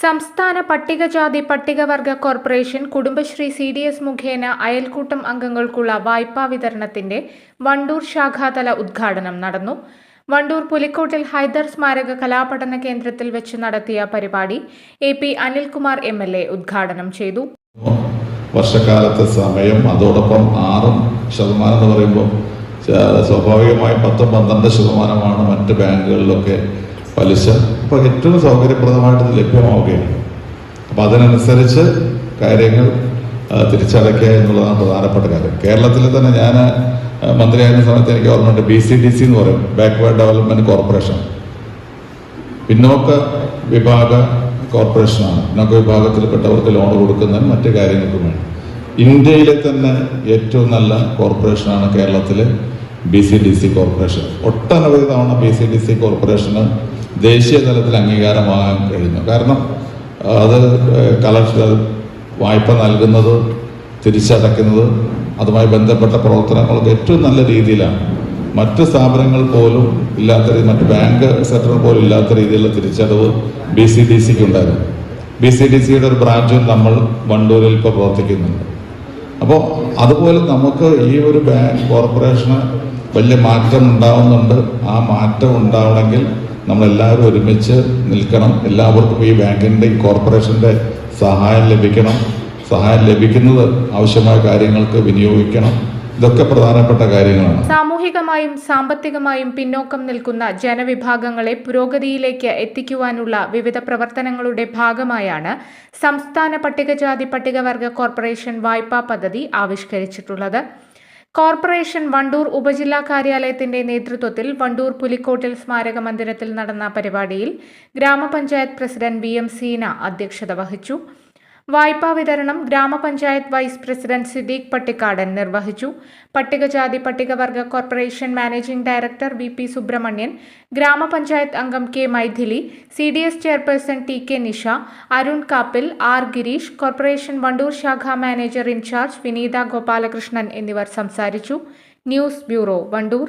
സംസ്ഥാന പട്ടികജാതി പട്ടികവർഗ corporation Kudumbashree C D S മുഖേന അയൽക്കൂട്ടം അംഗങ്ങൾക്കുള്ള വായ്പാ വിതരണത്തിന്റെ വണ്ടൂർ ശാഖാതല ഉദ്ഘാടനം നടന്നു. വണ്ടൂർ പുലിക്കോട്ടിൽ ഹൈദർ സ്മാരക കലാപഠന കേന്ദ്രത്തിൽ വെച്ച് നടത്തിയ പരിപാടി A P Anilkumar M L A ഉദ്ഘാടനം ചെയ്തു. വർഷകാലത്തെ സമയം അതോടൊപ്പം ആറും ശതമാനം എന്ന് പറയുമ്പോൾ സ്വാഭാവികമായി പത്തും പന്ത്രണ്ട് ശതമാനമാണ് മറ്റ് ബാങ്കുകളിലൊക്കെ പലിശ ഇപ്പോൾ ഏറ്റവും സൗകര്യപ്രദമായിട്ട് ലഭ്യമാവുകയാണ്. അപ്പോൾ അതിനനുസരിച്ച് കാര്യങ്ങൾ തിരിച്ചടയ്ക്കുക എന്നുള്ളതാണ് പ്രധാനപ്പെട്ട കാര്യം. കേരളത്തിൽ തന്നെ ഞാൻ മന്ത്രിയായിരുന്ന സമയത്ത് എനിക്ക് ഓർമ്മയുണ്ട് ബി സി ഡി സി എന്ന് പറയും ബാക്ക്വേർഡ് ഡെവലപ്മെന്റ് കോർപ്പറേഷൻ പിന്നോക്ക വിഭാഗ കോർപ്പറേഷനാണ്. പിന്നോക്ക വിഭാഗത്തിൽപ്പെട്ടവർക്ക് ലോൺ കൊടുക്കുന്നതിന് മറ്റു കാര്യങ്ങൾക്കും വേണം ഇന്ത്യയിലെ തന്നെ ഏറ്റവും നല്ല കോർപ്പറേഷനാണ് കേരളത്തിലെ B C D C corporation. ഒട്ടനവധി തവണ ബി സി ഡി സി കോർപ്പറേഷന് ദേശീയ തലത്തിൽ അംഗീകാരമാകാൻ കഴിഞ്ഞു കാരണം അത് കളക്ഷൻ വായ്പ നൽകുന്നത് തിരിച്ചടയ്ക്കുന്നത് അതുമായി ബന്ധപ്പെട്ട പ്രവർത്തനങ്ങളൊക്കെ ഏറ്റവും നല്ല രീതിയിലാണ്. മറ്റ് സ്ഥാപനങ്ങൾ പോലും ഇല്ലാത്ത രീതി മറ്റ് ബാങ്ക് സെക്ടർ പോലും ഇല്ലാത്ത രീതിയിലുള്ള തിരിച്ചടവ് ബി സി ഡി സിക്ക് ഉണ്ടായിരുന്നു. ബി സി ഡി സിയുടെ ഒരു ബ്രാഞ്ചും നമ്മൾ വണ്ടൂരിൽ ഇപ്പോൾ പ്രവർത്തിക്കുന്നുണ്ട്. അപ്പോൾ അതുപോലെ നമുക്ക് ഈ ഒരു ബാങ്ക് കോർപ്പറേഷന് വലിയ മാറ്റം ഉണ്ടാവുന്നുണ്ട്. ആ മാറ്റം ഉണ്ടാവണമെങ്കിൽ നമ്മളെല്ലാവരും ഒരുമിച്ച് നിൽക്കണം. എല്ലാവർക്കും ഈ ബാങ്കിന്റെ കോർപ്പറേഷന്റെ സഹായം ലഭിക്കണം. സഹായം ലഭിക്കുന്നത് ആവശ്യമായ കാര്യങ്ങൾക്ക് വിനിയോഗിക്കണം. ഇതൊക്കെ പ്രധാനപ്പെട്ട കാര്യങ്ങളാണ്. സാമൂഹികമായും സാമ്പത്തികമായും പിന്നോക്കം നിൽക്കുന്ന ജനവിഭാഗങ്ങളെ പുരോഗതിയിലേക്ക് എത്തിക്കുവാനുള്ള വിവിധ പ്രവർത്തനങ്ങളുടെ ഭാഗമായാണ് സംസ്ഥാന പട്ടികജാതി പട്ടികവർഗ കോർപ്പറേഷൻ വായ്പാ പദ്ധതി ആവിഷ്കരിച്ചിട്ടുള്ളത്. കോർപ്പറേഷൻ വണ്ടൂർ ഉപജില്ലാ കാര്യാലയത്തിന്റെ നേതൃത്വത്തിൽ വണ്ടൂർ പുലിക്കോട്ടിൽ സ്മാരക മന്ദിരത്തിൽ നടന്ന പരിപാടിയിൽ ഗ്രാമപഞ്ചായത്ത് പ്രസിഡന്റ് വി എം സീന അധ്യക്ഷത വഹിച്ചു. വായ്പാ വിതരണം ഗ്രാമപഞ്ചായത്ത് വൈസ് പ്രസിഡന്റ് സിദ്ദീഖ് പട്ടിക്കാടൻ നിർവഹിച്ചു. പട്ടികജാതി പട്ടികവർഗ corporation managing director V P Subramanian ഗ്രാമപഞ്ചായത്ത് അംഗം K Mythili C D S chairperson T K Nisha Arun Kappil R Girish corporation Wandoor ശാഖ മാനേജർ ഇൻചാർജ് വിനീത ഗോപാലകൃഷ്ണൻ എന്നിവർ സംസാരിച്ചു. News bureau Wandoor.